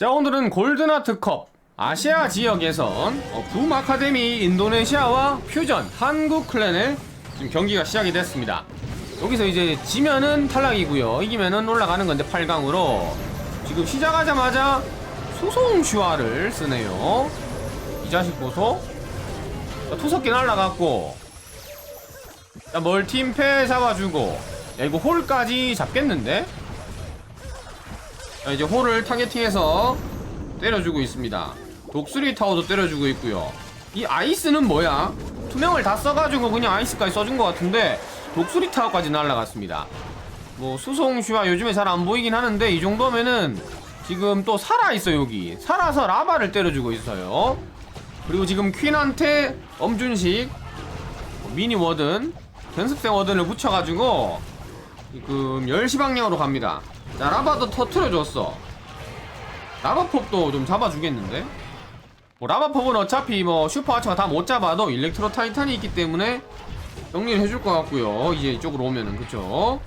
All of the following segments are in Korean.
자 오늘은 골드나트컵 아시아 지역에선 어, 붐 아카데미 인도네시아와 퓨전 한국 클랜의 지금 경기가 시작이 됐습니다. 여기서 이제 지면은 탈락이고요. 이기면은 올라가는 건데 8강으로 지금 시작하자마자 소송 슈아를 쓰네요. 이 자식 보소. 자, 투석기 날라갔고 자 멀티임패 잡아주고 야 이거 홀까지 잡겠는데? 자, 이제 홀을 타겟팅해서 때려주고 있습니다. 독수리 타워도 때려주고 있고요. 이 아이스는 뭐야? 투명을 다 써가지고 그냥 아이스까지 써준 것 같은데 독수리 타워까지 날라갔습니다. 뭐 수송슈가 요즘에 잘 안 보이긴 하는데 이 정도면은 지금 또 살아있어 여기 살아서 라바를 때려주고 있어요. 그리고 지금 퀸한테 엄준식 미니 워든 견습생 워든을 붙여가지고 지금 10시 방향으로 갑니다. 자, 라바도 터트려줬어. 라바pop도 좀 잡아주겠는데? 뭐, 라바pop은 어차피 뭐, 슈퍼하처가 다 못 잡아도 일렉트로 타이탄이 있기 때문에 정리를 해줄 것 같고요. 이제 이쪽으로 오면은, 그쵸?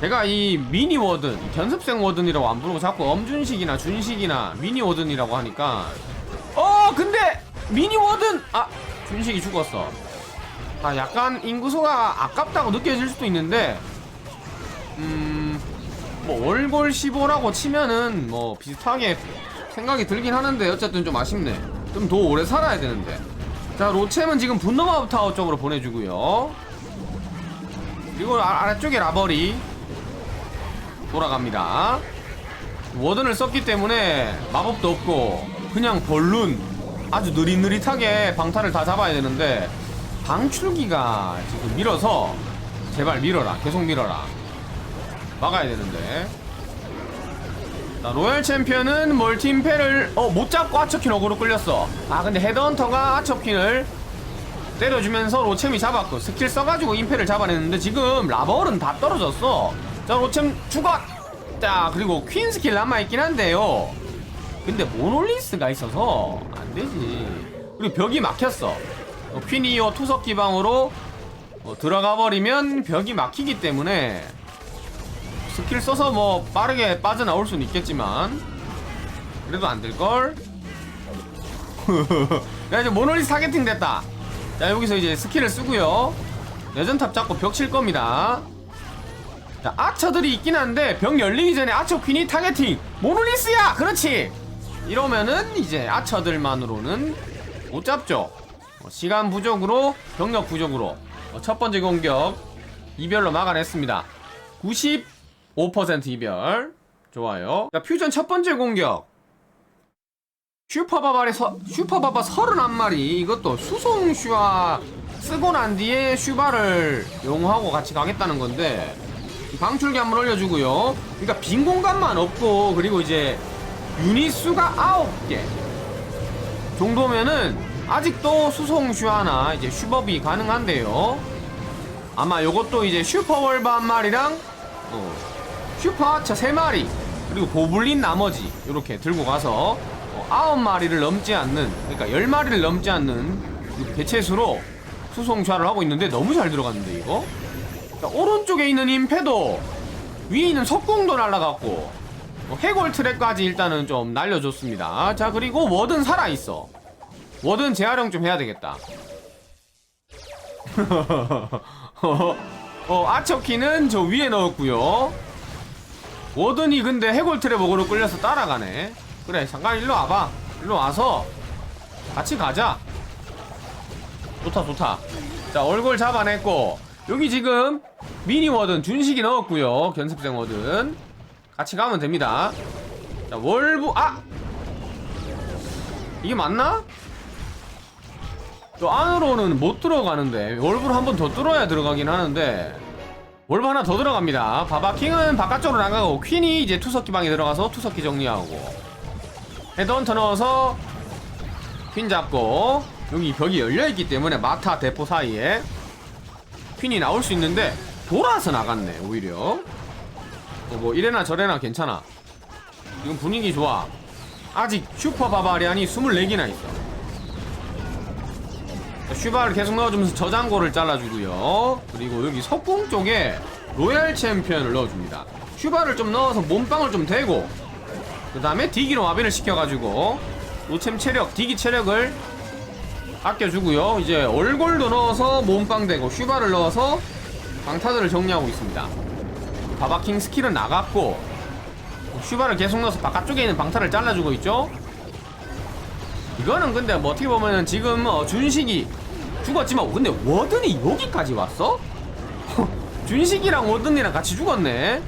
제가 이 미니 워든, 이 견습생 워든이라고 안 부르고 자꾸 엄준식이나 준식이나 미니 워든이라고 하니까 어, 근데! 미니 워든! 아, 준식이 죽었어. 아, 약간 인구수가 아깝다고 느껴질 수도 있는데, 음, 뭐 월골 15라고 치면은 뭐 비슷하게 생각이 들긴 하는데 어쨌든 좀 아쉽네. 좀 더 오래 살아야 되는데. 자 로챔은 지금 분노마법 타워 쪽으로 보내주고요. 그리고 아, 아래쪽에 라버리 돌아갑니다. 워든을 썼기 때문에 마법도 없고 그냥 벌룬 아주 느릿느릿하게 방타를 다 잡아야 되는데 방출기가 지금 밀어서 제발 밀어라 계속 밀어라 막아야 되는데. 자, 로얄 챔피언은 멀티임패를 어, 못 잡고 아처킨 어그로 끌렸어. 아 근데 헤드헌터가 아처킨을 때려주면서 로챔이 잡았고 스킬 써가지고 임패를 잡아냈는데 지금 라버는 다 떨어졌어. 자 로챔 죽어 자 그리고 퀸 스킬 남아있긴 한데요. 근데 모놀리스가 있어서 안되지. 그리고 벽이 막혔어. 어, 퀸이요 투석 기방으로 어, 들어가 버리면 벽이 막히기 때문에 스킬 써서 뭐 빠르게 빠져나올 수는 있겠지만 그래도 안 될걸? 야 이제 모노리스 타겟팅 됐다. 자 여기서 이제 스킬을 쓰고요. 여전탑 잡고 벽 칠 겁니다. 자 아처들이 있긴 한데 벽 열리기 전에 아처 퀸이 타겟팅. 모노리스야! 그렇지! 이러면은 이제 아처들만으로는 못 잡죠. 어, 시간 부족으로 병력 부족으로. 어, 첫 번째 공격 이별로 막아냈습니다 95% 이별. 좋아요. 자, 퓨전 첫 번째 공격. 슈퍼바발의 서, 슈퍼바바 31마리. 이것도 수송슈와 쓰고 난 뒤에 슈바를 용하고 같이 가겠다는 건데 방출기 한번 올려주고요. 그러니까 빈 공간만 없고 그리고 이제 유닛 수가 9개 정도면은 아직도 수송슈 하나 이제 슈법이 가능한데요. 아마 요것도 이제 슈퍼월바 한 마리랑 어, 슈퍼하차 3마리 그리고 보블린 나머지 이렇게 들고 가서 어, 9마리를 넘지 않는 그러니까 10마리를 넘지 않는 그 개체수로 수송차를 하고 있는데 너무 잘 들어갔는데 이거? 자, 오른쪽에 있는 임패도 위에 있는 석궁도 날라갔고 어, 해골 트랙까지 일단은 좀 날려줬습니다. 자 그리고 워든 살아있어. 워든 재활용 좀 해야 되겠다. 어, 아처키는 저 위에 넣었고요 워든이 근데 해골 트랩으로 끌려서 따라가네. 그래 잠깐 일로 와봐. 일로 와서 같이 가자. 좋다 좋다. 자 얼굴 잡아냈고 여기 지금 미니 워든 준식이 넣었고요. 견습생 워든 같이 가면 됩니다. 자 월부 아! 이게 맞나? 저 안으로는 못 들어가는데 월부를 한 번 더 뚫어야 들어가긴 하는데 월부 하나 더 들어갑니다. 바바킹은 바깥쪽으로 나가고 퀸이 이제 투석기 방에 들어가서 투석기 정리하고. 헤드헌터 넣어서 퀸 잡고 여기 벽이 열려있기 때문에 마타 대포 사이에 퀸이 나올 수 있는데 돌아서 나갔네 오히려. 어, 뭐 이래나 저래나 괜찮아. 지금 분위기 좋아. 아직 슈퍼 바바리안이 24개나 있어 슈바를 계속 넣어주면서 저장고를 잘라주고요. 그리고 여기 석궁 쪽에 로얄 챔피언을 넣어줍니다. 슈바를 좀 넣어서 몸빵을 좀 대고 그 다음에 디기로 마비를 시켜가지고 노챔 체력, 디기 체력을 아껴주고요. 이제 얼골도 넣어서 몸빵 되고 슈바를 넣어서 방타들을 정리하고 있습니다. 바바킹 스킬은 나갔고 슈바를 계속 넣어서 바깥쪽에 있는 방타를 잘라주고 있죠. 이거는 근데 뭐 어떻게 보면은 지금 어, 준식이 죽었지만 근데 워든이 여기까지 왔어? 준식이랑 워든이랑 같이 죽었네.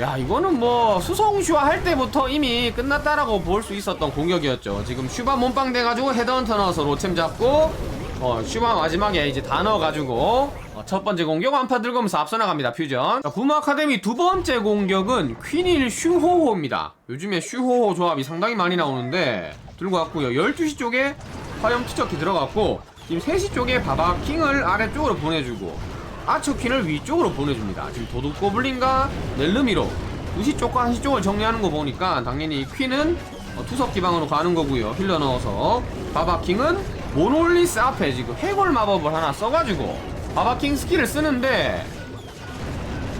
야 이거는 뭐 수성슈화 할 때부터 이미 끝났다라고 볼 수 있었던 공격이었죠. 지금 슈바 몸빵 돼가지고 헤드헌터 넣어서 로챔 잡고 어 슈바 마지막에 이제 다 넣어가지고 어, 첫 번째 공격 완파 들고 오면서 앞서 나갑니다 퓨전. 자, 부모 아카데미 두 번째 공격은 퀸일 슈호호입니다. 요즘에 슈호호 조합이 상당히 많이 나오는데 들고 왔고요. 12시 쪽에 화염 투척기 들어갔고 지금 3시 쪽에 바바킹을 아래쪽으로 보내주고 아처퀸을 위쪽으로 보내줍니다. 지금 도둑 고블린과 넬르미로 2시 쪽과 1시 쪽을 정리하는 거 보니까 당연히 퀸은 어, 투석 기방으로 가는 거고요. 힐러 넣어서 바바킹은 모놀리스 앞에 지금 해골 마법을 하나 써가지고 바바킹 스킬을 쓰는데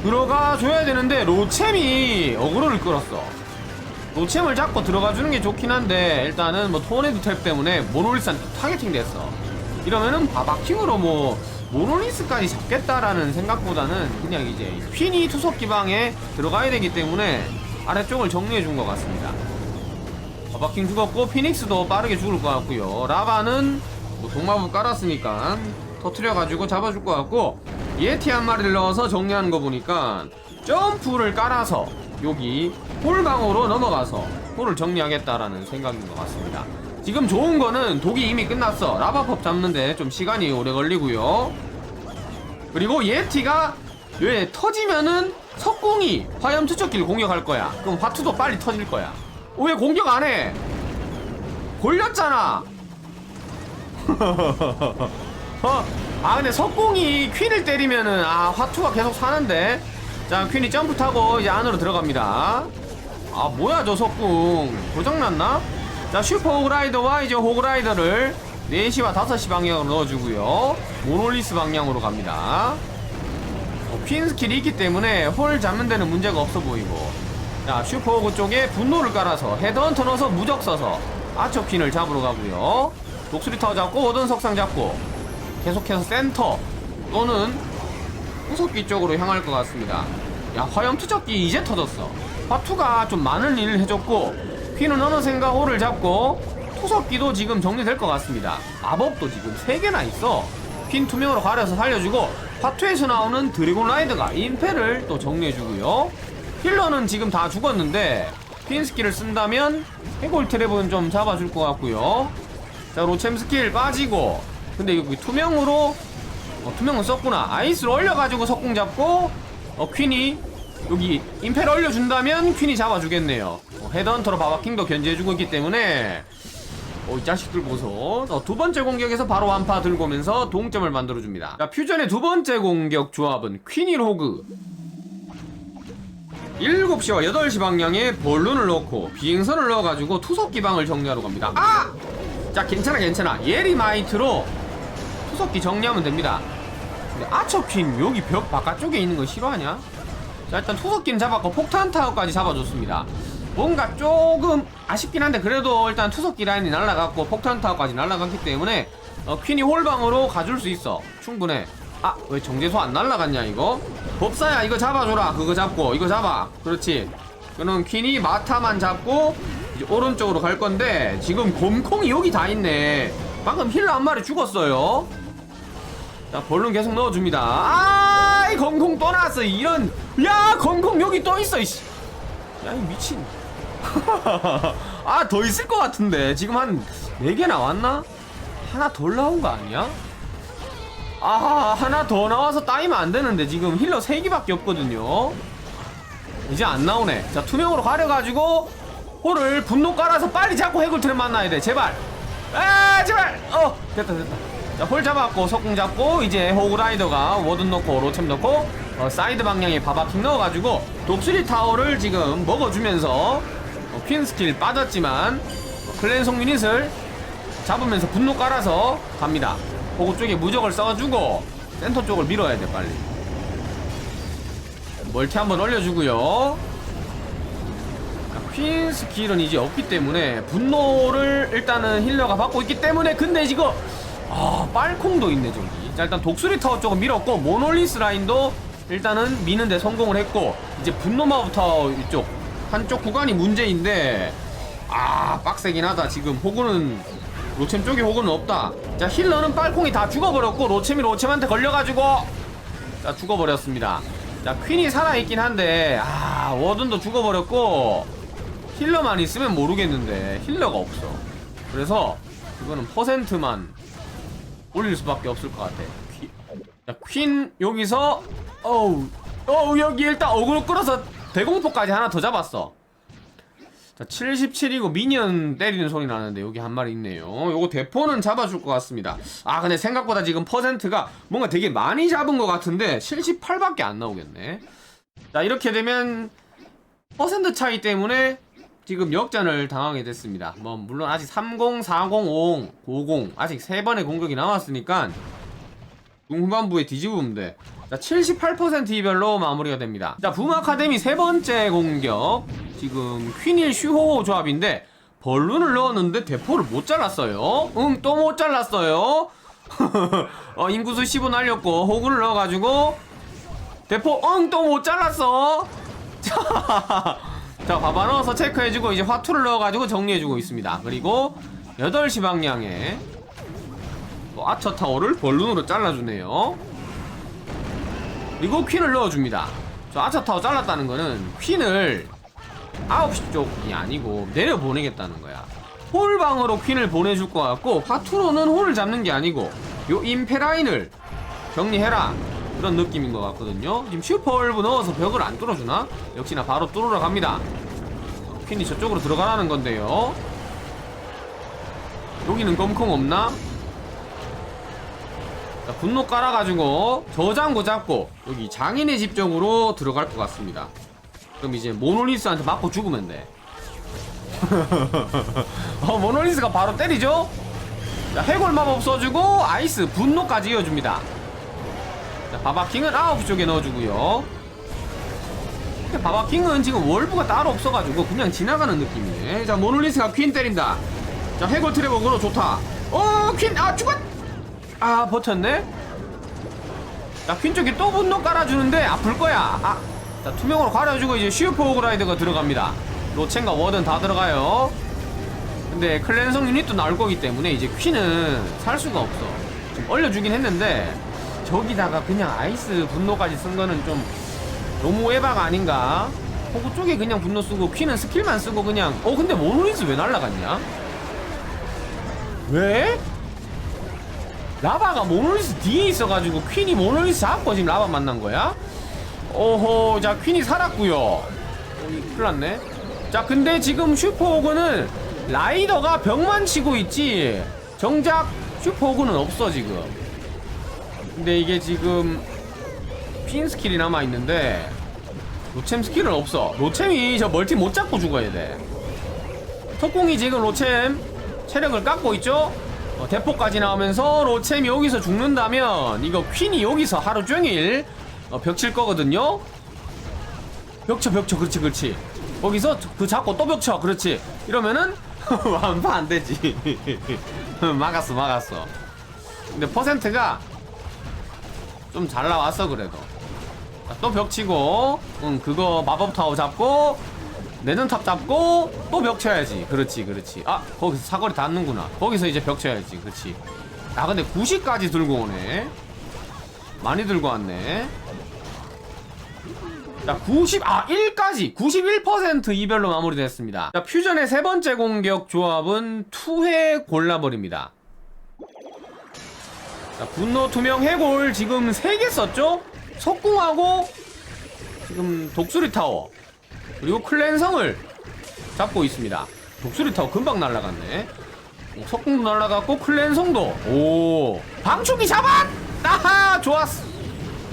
들어가 줘야 되는데 로챔이 어그로를 끌었어. 로챔을 잡고 들어가 주는 게 좋긴 한데 일단은 뭐 토네드 탭 때문에 모놀리스한테 타겟팅 됐어. 이러면은 바바킹으로 뭐 모노리스까지 잡겠다라는 생각보다는 그냥 이제 퀸이 투석 기방에 들어가야 되기 때문에 아래쪽을 정리해 준 것 같습니다. 바바킹 죽었고 피닉스도 빠르게 죽을 것 같고요. 라바는 뭐 동마부 깔았으니까 터트려가지고 잡아줄 것 같고 예티 한 마리를 넣어서 정리하는 거 보니까 점프를 깔아서 여기 홀방으로 넘어가서 홀을 정리하겠다라는 생각인 것 같습니다. 지금 좋은 거는 독이 이미 끝났어. 라바법 잡는데 좀 시간이 오래 걸리고요. 그리고 예티가 왜 터지면은 석궁이 화염 투척기를 공격할 거야. 그럼 화투도 빨리 터질 거야. 어, 왜 공격 안 해? 걸렸잖아. 어? 아 근데 석궁이 퀸을 때리면은 아 화투가 계속 사는데 자 퀸이 점프 타고 이제 안으로 들어갑니다. 아 뭐야 저 석궁 고장났나? 자 슈퍼 호그라이더와 이제 호그라이더를 4시와 5시 방향으로 넣어주고요. 모놀리스 방향으로 갑니다. 어, 퀸 스킬이 있기 때문에 홀 잡는 데는 문제가 없어 보이고. 자 슈퍼 호그 쪽에 분노를 깔아서 헤드헌터 넣어서 무적 써서 아처 퀸을 잡으러 가고요. 독수리 타워 잡고 오던 석상 잡고 계속해서 센터 또는 후속기 쪽으로 향할 것 같습니다. 야 화염 투척기 이제 터졌어. 화투가 좀 많은 일을 해줬고 퀸은 어느샌가 홀을 잡고 투석기도 지금 정리될 것 같습니다. 마법도 지금 3개나 있어. 퀸 투명으로 가려서 살려주고 화투에서 나오는 드래곤 라이드가 임페를 또 정리해주고요. 힐러는 지금 다 죽었는데 퀸 스킬을 쓴다면 해골 트랩은 좀 잡아줄 것 같고요. 자 로챔 스킬 빠지고. 근데 여기 투명으로 어, 투명은 썼구나. 아이스를 올려가지고 석궁 잡고 어 퀸이 여기 임페를 올려준다면 퀸이 잡아주겠네요 어, 헤드헌터로 바바킹도 견제해주고 있기 때문에 어, 이 자식들 보소. 어, 두 번째 공격에서 바로 완파 들고 오면서 동점을 만들어줍니다. 자, 퓨전의 두 번째 공격 조합은 퀸일 호그. 7시와 8시 방향에 볼룬을 넣고 비행선을 넣어가지고 투석 기방을 정리하러 갑니다. 아! 자 괜찮아 괜찮아. 예리마이트로 투석기 정리하면 됩니다. 근데 아처퀸 여기 벽 바깥쪽에 있는 거 싫어하냐? 자 일단 투석기는 잡았고 폭탄 타워까지 잡아줬습니다 뭔가 조금 아쉽긴 한데 그래도 일단 투석기 라인이 날라갔고 폭탄 타워까지 날라갔기 때문에 어, 퀸이 홀방으로 가줄 수 있어. 충분해. 아 왜 정제소 안 날라갔냐 이거? 법사야 이거 잡아줘라. 그거 잡고 이거 잡아. 그렇지. 그럼 퀸이 마타만 잡고 이제 오른쪽으로 갈 건데 지금 곰콩이 여기 다 있네. 방금 힐러 한 마리 죽었어요. 자 벌룬 계속 넣어줍니다. 아이 또 나왔어. 이런 야 검콩 여기 또 있어 이씨. 야이 미친 아 더 있을 것 같은데. 지금 한 4개 나왔나? 하나 덜 나온 거 아니야? 아 하나 더 나와서 따이면 안 되는데. 지금 힐러 3개밖에 없거든요. 이제 안 나오네. 자 투명으로 가려가지고 홀을 분노 깔아서 빨리 잡고 해골 트랩 만나야 돼. 제발. 아 제발. 어 됐다 됐다. 자 홀 잡았고 석궁 잡고 이제 호그라이더가 워든 넣고 로챔 넣고 어, 사이드 방향에 바바킹 넣어가지고 독수리 타워를 지금 먹어주면서 어, 퀸 스킬 빠졌지만 어, 클랜송 유닛을 잡으면서 분노 깔아서 갑니다. 호그 쪽에 무적을 써주고 센터 쪽을 밀어야 돼 빨리. 멀티 한번 올려주고요. 퀸 스킬은 이제 없기 때문에 분노를 일단은 힐러가 받고 있기 때문에 근데 이거 아 빨콩도 있네 저기. 자 일단 독수리 타워 쪽은 밀었고 모놀리스 라인도 일단은 미는데 성공을 했고 이제 분노 마법 타워 이쪽 한쪽 구간이 문제인데 아 빡세긴 하다. 지금 호구는 로챔 쪽에 호구는 없다. 자 힐러는 빨콩이 다 죽어버렸고 로챔이 로챔한테 걸려가지고 자 죽어버렸습니다. 자 퀸이 살아있긴 한데 아 워든도 죽어버렸고 힐러만 있으면 모르겠는데 힐러가 없어. 그래서 이거는 퍼센트만 올릴 수밖에 없을 것 같아. 퀸, 자, 퀸 여기서 어우 어우 여기 일단 어그로 끌어서 대공포까지 하나 더 잡았어 자 77이고 미니언 때리는 소리 나는데 여기 한 마리 있네요 요거 대포는 잡아줄 것 같습니다 아 근데 생각보다 지금 퍼센트가 뭔가 되게 많이 잡은 것 같은데 78밖에 안 나오겠네 자 이렇게 되면 퍼센트 차이 때문에 지금 역전을 당하게 됐습니다. 뭐 물론 아직 30, 40, 50, 50 아직 세 번의 공격이 남았으니까 중후반부에 뒤집으면 돼. 자, 78% 이별로 마무리가 됩니다. 자, 붐 아카데미 세 번째 공격. 지금 퀸일 슈호 조합인데 벌룬을 넣었는데 대포를 못 잘랐어요. 응, 또 못 잘랐어요. 어, 인구수 15 날렸고 호구를 넣어가지고 대포 응, 또 못 잘랐어. 자. 자 봐봐 넣어서 체크해주고 이제 화투를 넣어가지고 정리해주고 있습니다 그리고 8시 방향에 또 아처 타워를 벌룬으로 잘라주네요 그리고 퀸을 넣어줍니다. 저 아처 타워 잘랐다는 거는 퀸을 9시 쪽이 아니고 내려보내겠다는 거야. 홀방으로 퀸을 보내줄 것 같고 화투로는 홀을 잡는 게 아니고 요 임페라인을 정리해라. 그런 느낌인 것 같거든요. 지금 슈퍼월브 넣어서 벽을 안 뚫어주나? 역시나 바로 뚫으러 갑니다. 퀸이 저쪽으로 들어가라는 건데요. 여기는 검콩 없나? 자, 분노 깔아가지고 저장고 잡고 여기 장인의 집 쪽으로 들어갈 것 같습니다 그럼 이제 모놀리스한테 맞고 죽으면 돼 어, 모놀리스가 바로 때리죠? 자, 해골 마법 써주고 아이스 분노까지 이어줍니다 자, 바바킹은 아홉 쪽에 넣어주고요. 바바킹은 지금 월브가 따로 없어가지고 그냥 지나가는 느낌이네. 자, 모놀리스가 퀸 때린다. 자, 해골 트레버그로 좋다. 어, 퀸, 아, 죽었! 아, 버텼네? 자, 퀸 쪽에 또 분노 깔아주는데 아플 거야. 아, 자, 투명으로 가려주고 이제 슈퍼 오그라이드가 들어갑니다. 로첸과 워든 다 들어가요. 근데 클랜성 유닛도 나올 거기 때문에 이제 퀸은 살 수가 없어. 좀 얼려주긴 했는데 저기다가 그냥 아이스 분노까지 쓴 거는 좀 너무 에바가 아닌가? 호구 쪽에 그냥 분노 쓰고 퀸은 스킬만 쓰고 그냥 어 근데 모노리스 왜 날라갔냐? 왜? 라바가 모노리스 뒤에 있어가지고 퀸이 모노리스 잡고 지금 라바 만난 거야? 오호 자 퀸이 살았구요 어, 이 큰일 났네 자 근데 지금 슈퍼호그는 라이더가 벽만 치고 있지 정작 슈퍼호그는 없어 지금 근데 이게 지금 퀸 스킬이 남아 있는데 로챔 스킬은 없어. 로챔이 저 멀티 못 잡고 죽어야 돼. 석공이 지금 로챔 체력을 깎고 있죠. 어, 대포까지 나오면서 로챔이 여기서 죽는다면 이거 퀸이 여기서 하루 종일 어, 벽칠 거거든요. 벽쳐 벽쳐 그렇지 그렇지. 거기서 그 잡고 또 벽쳐 그렇지. 이러면은 완파 안 되지. 막았어 막았어. 근데 퍼센트가 좀 잘 나왔어 그래도 또 벽치고 응 그거 마법 타워 잡고 내는 탑 잡고 또 벽 쳐야지. 그렇지 그렇지. 아 거기서 사거리 닿는구나. 거기서 이제 벽 쳐야지. 그렇지. 아 근데 90까지 들고 오네. 많이 들고 왔네. 자 90, 아 1까지. 91% 이별로 마무리됐습니다. 자 퓨전의 세 번째 공격 조합은 투회 골라버립니다. 자, 분노 투명 해골 지금 3개 썼죠? 석궁하고 지금 독수리 타워 그리고 클랜성을 잡고 있습니다. 독수리 타워 금방 날라갔네. 오, 석궁도 날라갔고 클랜성도. 오 방충이 잡았! 좋았어.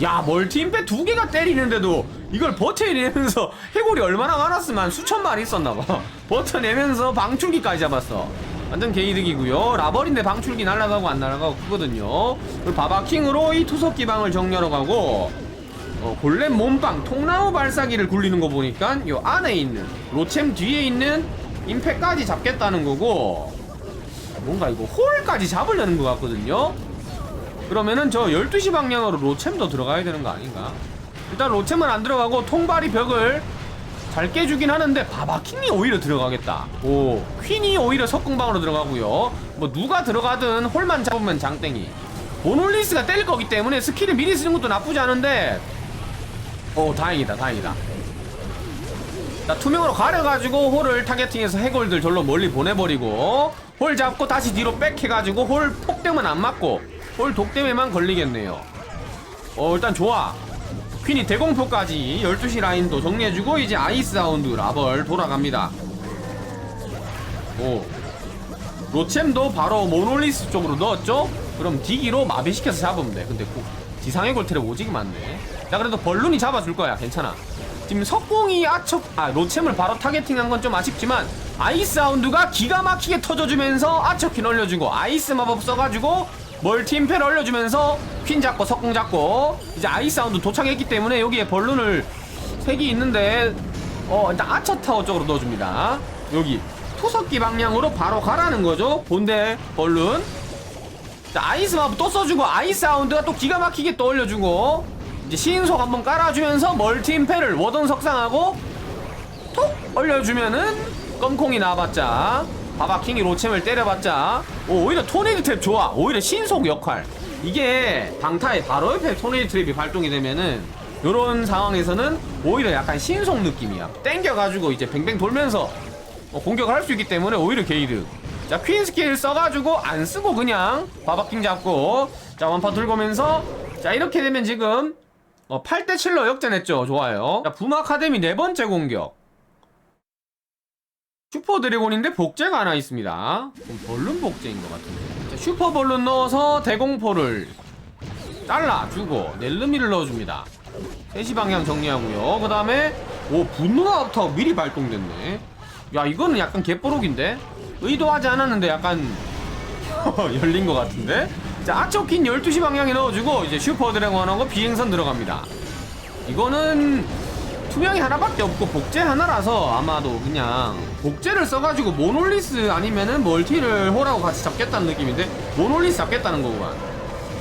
야 멀티 임팩 두 개가 때리는데도 이걸 버텨내면서 해골이 얼마나 많았으면 수천 마리 있었나봐. 버텨내면서 방출기까지 잡았어. 완전 개이득이고요. 라벌인데 방출기 날아가고 안 날아가고 크거든요. 그리고 바바킹으로 이 투석 기방을 정리하러 가고 어, 골렘 몸빵 통나무 발사기를 굴리는 거 보니까 요 안에 있는 로챔 뒤에 있는 임팩까지 잡겠다는 거고 뭔가 이거 홀까지 잡으려는 것 같거든요? 그러면은 저 12시 방향으로 로챔도 들어가야 되는 거 아닌가? 일단 로챔은 안 들어가고 통발이 벽을 잘 깨주긴 하는데 바바킹이 오히려 들어가겠다. 오 퀸이 오히려 석궁방으로 들어가고요. 뭐 누가 들어가든 홀만 잡으면 장땡이. 보놀리스가 때릴 거기 때문에 스킬을 미리 쓰는 것도 나쁘지 않은데 오 다행이다 다행이다. 자 투명으로 가려가지고 홀을 타겟팅해서 해골들 절로 멀리 보내버리고 홀 잡고 다시 뒤로 백해가지고 홀 폭대면 안 맞고 홀 독대에만 걸리겠네요. 어 일단 좋아. 퀸이 대공포까지 12시 라인도 정리해주고 이제 아이스 사운드 라벌 돌아갑니다. 오. 로챔도 바로 모놀리스 쪽으로 넣었죠? 그럼 디기로 마비시켜서 잡으면 돼. 근데 꼭 지상의 골트랩 오지게 많네 자 그래도 벌룬이 잡아줄 거야. 괜찮아. 지금 석공이 아척 아 로챔을 바로 타겟팅한 건 좀 아쉽지만 아이스 사운드가 기가 막히게 터져주면서 아척퀸 올려주고 아이스 마법 써가지고 멀티 임페를 올려주면서 퀸 잡고 석공 잡고 이제 아이스 사운드 도착했기 때문에 여기에 벌룬을 색이 있는데 어 일단 아처 타워 쪽으로 넣어줍니다. 여기 투석기 방향으로 바로 가라는 거죠. 본대 벌룬. 자, 아이스 마법 또 써주고 아이스 사운드가 또 기가 막히게 또 올려주고 이제 신속 한번 깔아주면서 멀티 임페를 워던 석상하고 톡 올려주면은 껌콩이 나와봤자 바바킹이 로챔을 때려봤자 오, 오히려 토네이드 트랩 좋아. 오히려 신속 역할. 이게 방타의 바로 옆에 토네이드 트랩이 발동이 되면은 요런 상황에서는 오히려 약간 신속 느낌이야. 땡겨가지고 이제 뱅뱅 돌면서 어, 공격을 할 수 있기 때문에 오히려 게이드 자 퀸 스킬 써가지고 안 쓰고 그냥 바바킹 잡고 자 원파 들고 오면서 자 이렇게 되면 지금 어, 8대 7로 역전했죠. 좋아요. 자붐 아카데미 네 번째 공격. 슈퍼 드래곤인데 복제가 하나 있습니다. 벌룬 복제인 것 같은데. 자, 슈퍼 벌룬 넣어서 대공포를 잘라주고 넬르미를 넣어줍니다. 3시 방향 정리하고요. 그 다음에 오 분노아부터 미리 발동됐네. 야 이거는 약간 개뽀록인데? 의도하지 않았는데 약간 열린 것 같은데 자 아초킨 12시 방향에 넣어주고 이제 슈퍼 드래곤하고 비행선 들어갑니다. 이거는 투명이 하나밖에 없고 복제 하나라서 아마도 그냥 복제를 써가지고 모놀리스 아니면은 멀티를 홀하고 같이 잡겠다는 느낌인데 모놀리스 잡겠다는 거구만.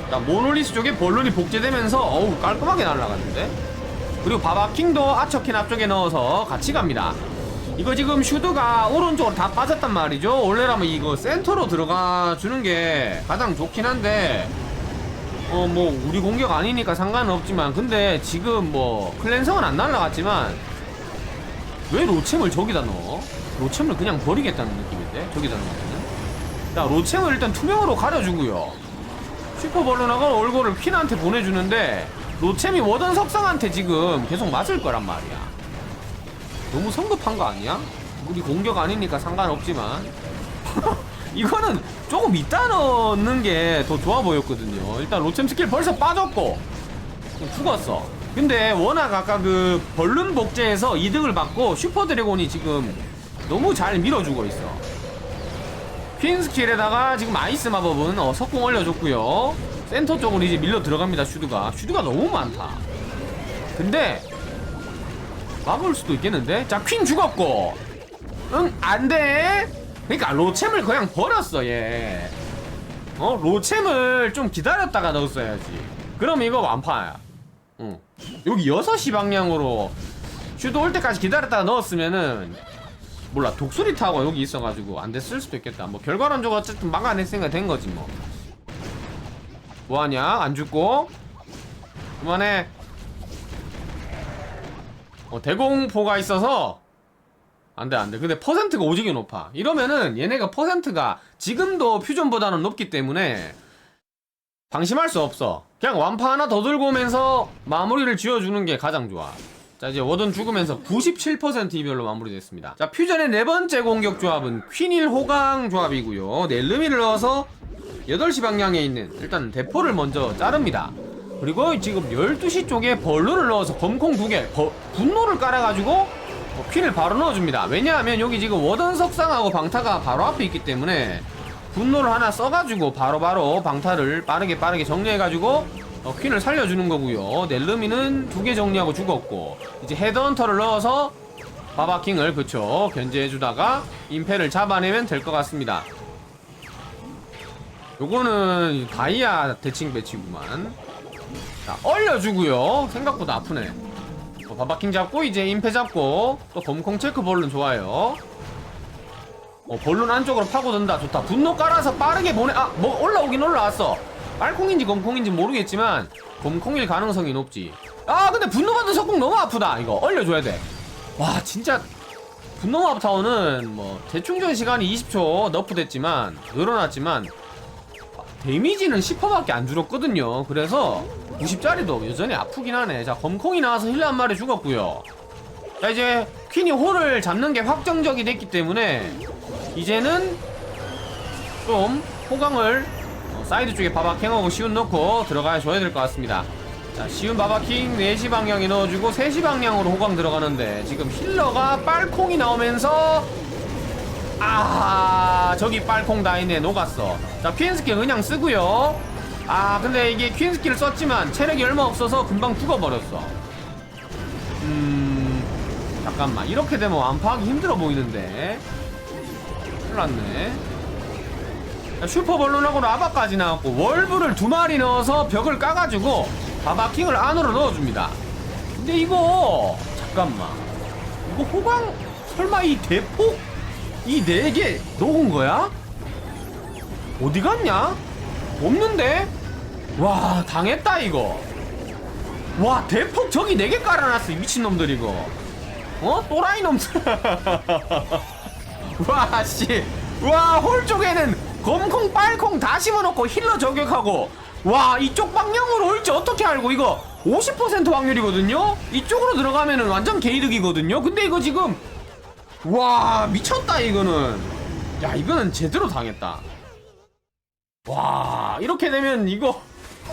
자 모놀리스 쪽에 벌룬이 복제되면서 어우 깔끔하게 날아갔는데? 그리고 바바킹도 아처킨 앞쪽에 넣어서 같이 갑니다 이거 지금 슈드가 오른쪽으로 다 빠졌단 말이죠. 원래라면 이거 센터로 들어가 주는 게 가장 좋긴 한데 어 뭐 우리 공격 아니니까 상관은 없지만 근데 지금 뭐 클랜성은 안 날라갔지만 왜 로챔을 저기다 넣어? 로챔을 그냥 버리겠다는 느낌인데 저기다 넣으면은 자 로챔을 일단 투명으로 가려주고요. 슈퍼벌룬하고 얼굴을 퀸한테 보내주는데 로챔이 워던 석상한테 지금 계속 맞을 거란 말이야 너무 성급한 거 아니야? 우리 공격 아니니까 상관없지만. 이거는 조금 이따 넣는 게 더 좋아 보였거든요. 일단 로챔 스킬 벌써 빠졌고 죽었어. 근데 워낙 아까 그 벌룬 복제에서 이득을 받고 슈퍼 드래곤이 지금 너무 잘 밀어주고 있어. 퀸 스킬에다가 지금 아이스 마법은 어, 석궁 올려줬고요. 센터 쪽으로 이제 밀려 들어갑니다 슈드가. 슈드가 너무 많다. 근데 막을 수도 있겠는데? 자 퀸 죽었고. 응 안 돼. 그러니까 로챔을 그냥 버렸어 얘. 어? 로챔을 좀 기다렸다가 넣었어야지. 그럼 이거 완파야. 응. 여기 6시 방향으로 슈드 올 때까지 기다렸다가 넣었으면은 몰라 독수리 타고 여기 있어가지고 안 됐을 수도 있겠다. 뭐 결과론적으로 어쨌든 막아냈으니까 된 거지 뭐. 뭐하냐? 안 죽고? 그만해 어, 대공포가 있어서 안돼 안돼. 근데 퍼센트가 오지게 높아. 이러면은 얘네가 퍼센트가 지금도 퓨전보다는 높기 때문에 방심할 수 없어. 그냥 완파 하나 더 들고 오면서 마무리를 지어주는 게 가장 좋아. 자 이제 워든 죽으면서 97% 이별로 마무리됐습니다. 자 퓨전의 네 번째 공격 조합은 퀸일 호강 조합이고요. 넬르미를 넣어서 8시 방향에 있는 일단 대포를 먼저 자릅니다 그리고 지금 12시 쪽에 벌룬을 넣어서 검콩 두개 분노를 깔아가지고 어, 퀸을 바로 넣어줍니다. 왜냐하면 여기 지금 워던 석상하고 방타가 바로 앞에 있기 때문에 분노를 하나 써가지고 바로바로 방타를 빠르게 빠르게 정리해가지고 어, 퀸을 살려주는 거고요. 넬르미는 두 개 정리하고 죽었고 이제 헤드헌터를 넣어서 바바킹을 그쵸 견제해주다가 임페를 잡아내면 될 것 같습니다. 요거는 다이아 대칭 배치구만 자 얼려주고요. 생각보다 아프네. 어, 바바킹 잡고 이제 임페 잡고 또 검콩 체크 볼룬 좋아요. 어 볼룬 안쪽으로 파고든다. 좋다. 분노 깔아서 빠르게 보내 아 뭐 올라오긴 올라왔어. 빨콩인지 검콩인지 모르겠지만 검콩일 가능성이 높지. 아 근데 분노 받은 석궁 너무 아프다. 이거 얼려줘야 돼와 진짜. 분노마법 타워는 뭐 재충전 시간이 20초 너프됐지만 늘어났지만 데미지는 10%밖에 안 줄었거든요. 그래서 90짜리도 여전히 아프긴 하네. 자, 검콩이 나와서 힐러 한 마리 죽었고요. 자, 이제 퀸이 홀을 잡는 게 확정적이 됐기 때문에 이제는 좀 호강을 어, 사이드 쪽에 바바킹하고 시운 넣고 들어가 줘야 될 것 같습니다. 자, 시운 바바킹 4시 방향에 넣어주고 3시 방향으로 호강 들어가는데 지금 힐러가 빨콩이 나오면서 아 저기 빨콩 다이네 녹았어. 자 퀸스킬 그냥 쓰고요. 아 근데 이게 퀸스킬을 썼지만 체력이 얼마 없어서 금방 죽어버렸어. 음 잠깐만. 이렇게 되면 완파하기 힘들어 보이는데. 큰일났네. 자, 슈퍼벌룬하고 라바까지 나왔고 월브를 두 마리 넣어서 벽을 까가지고 바바킹을 안으로 넣어줍니다. 근데 이거 잠깐만. 이거 호강? 설마 이 대폭 이 네 개 녹은 거야? 어디 갔냐? 없는데? 와 당했다 이거 와 대폭 저기 네 개 깔아놨어 이 미친놈들 이거 어? 또라이 놈들 와씨 와 홀 쪽에는 검콩 빨콩 다 심어놓고 힐러 저격하고 와 이쪽 방향으로 올지 어떻게 알고 이거 50% 확률이거든요 이쪽으로 들어가면은 완전 개이득이거든요 근데 이거 지금 와 미쳤다 이거는. 야 이거는 제대로 당했다. 와 이렇게 되면 이거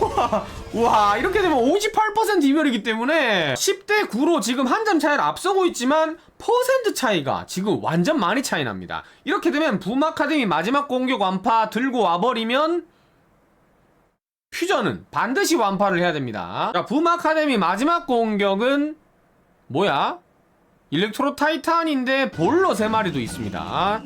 와, 와 이렇게 되면 58% 이멸이기 때문에 10대 9로 지금 한 점 차이를 앞서고 있지만 퍼센트 차이가 지금 완전 많이 차이 납니다. 이렇게 되면 붐아카데미 마지막 공격 완파 들고 와버리면 퓨전은 반드시 완파를 해야 됩니다. 자 붐아카데미 마지막 공격은 뭐야? 일렉트로 타이탄인데 볼러 3마리도 있습니다.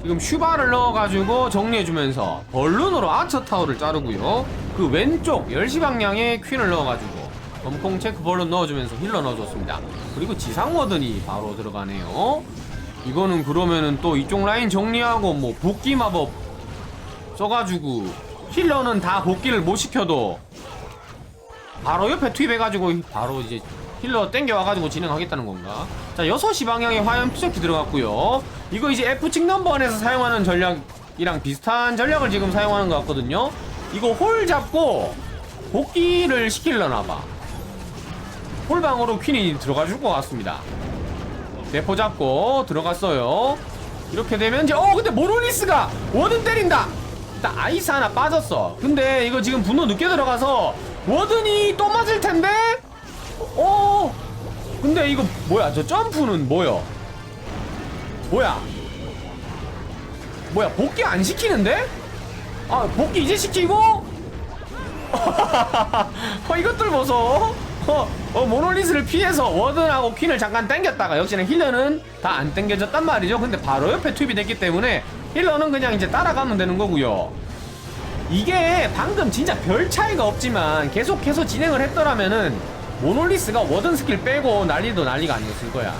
지금 슈바를 넣어가지고 정리해주면서 벌룬으로 아처 타워를 자르고요. 그 왼쪽 10시 방향에 퀸을 넣어가지고 검콩 체크 벌룬 넣어주면서 힐러 넣어줬습니다. 그리고 지상 워든이 바로 들어가네요. 이거는 그러면은 또 이쪽 라인 정리하고 뭐 복귀 마법 써가지고 힐러는 다 복귀를 못 시켜도 바로 옆에 투입해가지고 바로 이제 힐러 땡겨와가지고 진행하겠다는 건가? 자, 6시 방향에 화염 피적기 들어갔고요. 이거 이제 F칙 넘버원에서 사용하는 전략이랑 비슷한 전략을 지금 사용하는 것 같거든요. 이거 홀 잡고 복귀를 시키려나봐. 홀방으로 퀸이 들어가 줄 것 같습니다. 대포 잡고 들어갔어요. 이렇게 되면 이제 어 근데 모로니스가 워든 때린다! 일단 아이스 하나 빠졌어. 근데 이거 지금 분노 늦게 들어가서 워든이 또 맞을 텐데? 어 근데 이거 뭐야? 저 점프는 뭐야 뭐야? 뭐야? 복귀 안 시키는데? 아 복귀 이제 시키고? 어 이것들 보소. 어, 어 모놀리스를 피해서 워든하고 퀸을 잠깐 당겼다가 역시나 힐러는 다 안 당겨졌단 말이죠. 근데 바로 옆에 투입이 됐기 때문에 힐러는 그냥 이제 따라가면 되는 거고요. 이게 방금 진짜 별 차이가 없지만 계속해서 진행을 했더라면은 모놀리스가 워든 스킬 빼고 난리도 난리가 아니었을 거야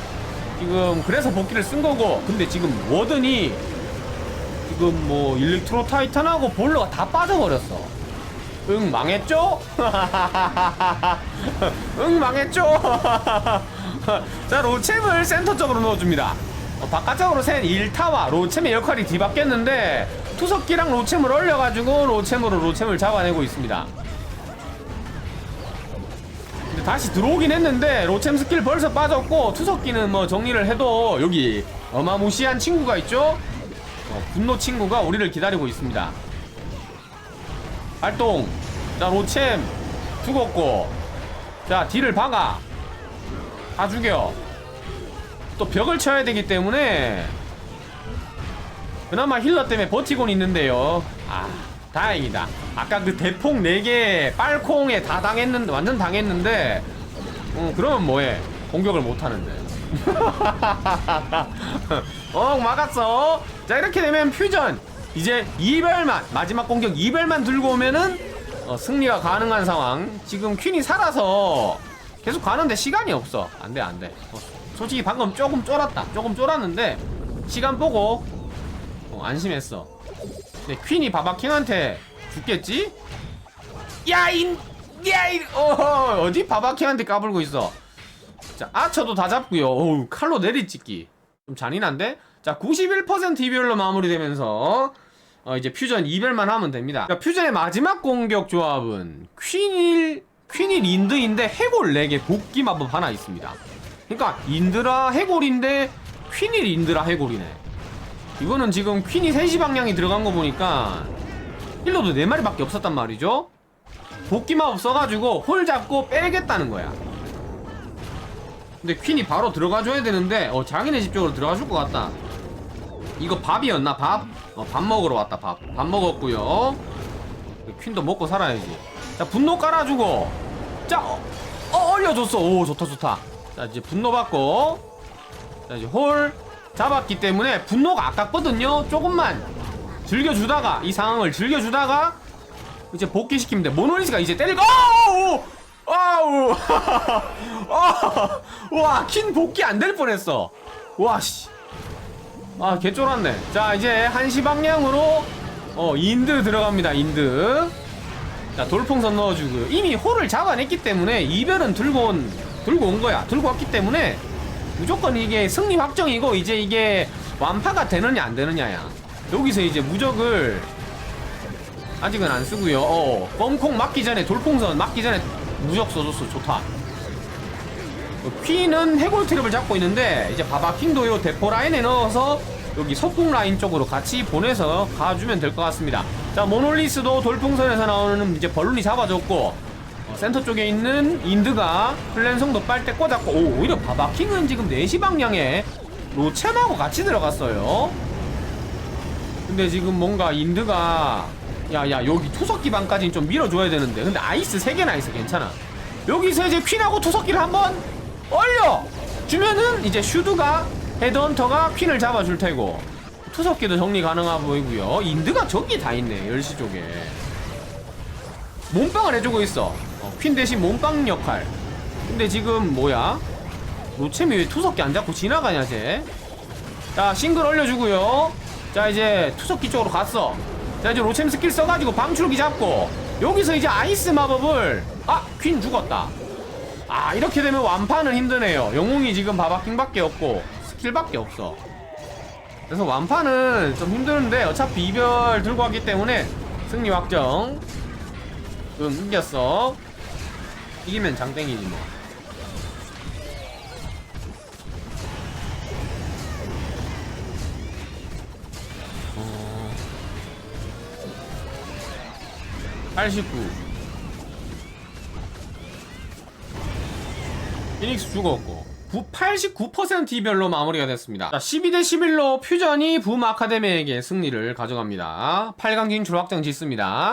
지금 그래서 복귀를 쓴 거고 근데 지금 워든이 지금 뭐 일렉트로 타이탄하고 볼러가 다 빠져버렸어 응 망했죠? 응 망했죠? 자 로챔을 센터 쪽으로 넣어줍니다 어, 바깥쪽으로 센 1타와 로챔의 역할이 뒤바뀌었는데 투석기랑 로챔을 올려가지고 로챔으로 로챔을 잡아내고 있습니다 다시 들어오긴 했는데 로챔 스킬 벌써 빠졌고 투석기는 뭐 정리를 해도 여기 어마무시한 친구가 있죠? 어, 분노 친구가 우리를 기다리고 있습니다. 활동. 자 로챔 죽었고. 자 딜을 박아. 다 죽여. 또 벽을 쳐야 되기 때문에 그나마 힐러 때문에 버티곤 있는데요. 아 다행이다. 아까 그 대폭 4개 빨콩에 다 당했는데, 완전 당했는데, 어, 그러면 뭐해? 공격을 못 하는데. 어, 막았어. 자, 이렇게 되면 퓨전. 이제 이별만, 마지막 공격 이별만 들고 오면은, 어, 승리가 가능한 상황. 지금 퀸이 살아서 계속 가는데 시간이 없어. 안 돼, 안 돼. 어, 솔직히 방금 조금 쫄았다. 조금 쫄았는데, 시간 보고, 어, 안심했어. 근데 퀸이 바바킹한테 죽겠지? 야, 인, 야, 인, 어, 어디 바바킹한테 까불고 있어. 자, 아처도 다 잡고요. 어우, 칼로 내리찍기. 좀 잔인한데? 자, 91% 이별로 마무리되면서 어, 이제 퓨전 이별만 하면 됩니다. 그러니까 퓨전의 마지막 공격 조합은 퀸일 퀸일 인드인데 해골 4개 복귀 마법 하나 있습니다. 그러니까 인드라 해골인데 퀸일 인드라 해골이네. 이거는 지금 퀸이 3시 방향이 들어간 거 보니까 힐러도 4마리밖에 없었단 말이죠. 복귀 마법 써가지고 홀 잡고 빼겠다는 거야. 근데 퀸이 바로 들어가줘야 되는데 어 장인의 집 쪽으로 들어가줄 것 같다. 이거 밥이었나 밥? 어, 밥 먹으러 왔다 밥. 밥 먹었고요. 퀸도 먹고 살아야지. 자 분노 깔아주고. 자 어, 어 얼려줬어. 오 좋다 좋다. 자 이제 분노 받고. 자 이제 홀 잡았기 때문에 분노가 아깝거든요 조금만 즐겨주다가 이 상황을 즐겨주다가 이제 복귀시키면 돼 모노리스가 이제 때리고 아우 아우 아, 와, 킨 복귀 안 될 뻔했어. 와, 씨. 아, 개쫄았네. 자, 이제 한시 방향으로, 어, 인드 들어갑니다, 인드. 자, 돌풍선 넣어주고요. 이미 홀을 잡아냈기 때문에 이별은 들고 온, 들고 온 거야. 들고 왔기 때문에 무조건 이게 승리 확정이고, 이제 이게 완파가 되느냐, 안 되느냐야. 여기서 이제 무적을 아직은 안 쓰고요. 어, 껌콩 맞기 전에, 돌풍선 맞기 전에 무적 써줬어. 좋다. 퀸은 해골 트랩을 잡고 있는데 이제 바바 킹도 요 대포 라인에 넣어서 여기 석궁 라인 쪽으로 같이 보내서 가주면 될 것 같습니다. 자 모놀리스도 돌풍선에서 나오는 이제 벌룬이 잡아줬고 어, 센터 쪽에 있는 인드가 플랜성도 빨대 꽂았고 오 오히려 바바 킹은 지금 4시 방향에 로챔하고 같이 들어갔어요. 근데 지금 뭔가 인드가 야야 여기 투석 기반까지는 좀 밀어줘야 되는데. 근데 아이스 3개나 있어 괜찮아. 여기서 이제 퀸하고 투석기를 한번 얼려! 주면은 이제 슈드가 헤드헌터가 퀸을 잡아줄 테고 투석기도 정리 가능하 보이고요. 인드가 저기 다 있네 10시 쪽에. 몸빵을 해주고 있어 어, 퀸 대신 몸빵 역할. 근데 지금 뭐야? 로챔이 왜 투석기 안 잡고 지나가냐 쟤자 싱글 올려주고요. 자 이제 투석기 쪽으로 갔어. 자 이제 로챔 스킬 써가지고 방출기 잡고 여기서 이제 아이스 마법을 아 퀸 죽었다. 아 이렇게 되면 완파는 힘드네요. 영웅이 지금 바바킹밖에 없고 스킬밖에 없어. 그래서 완파는 좀 힘드는데 어차피 이별 들고 왔기 때문에 승리 확정. 음 이겼어 이기면 장땡이지 뭐. 89 피닉스 죽었고. 9, 89% 이별로 마무리가 됐습니다. 자, 12대 11로 퓨전이 붐 아카데미에게 승리를 가져갑니다. 8강 진출 확정 짓습니다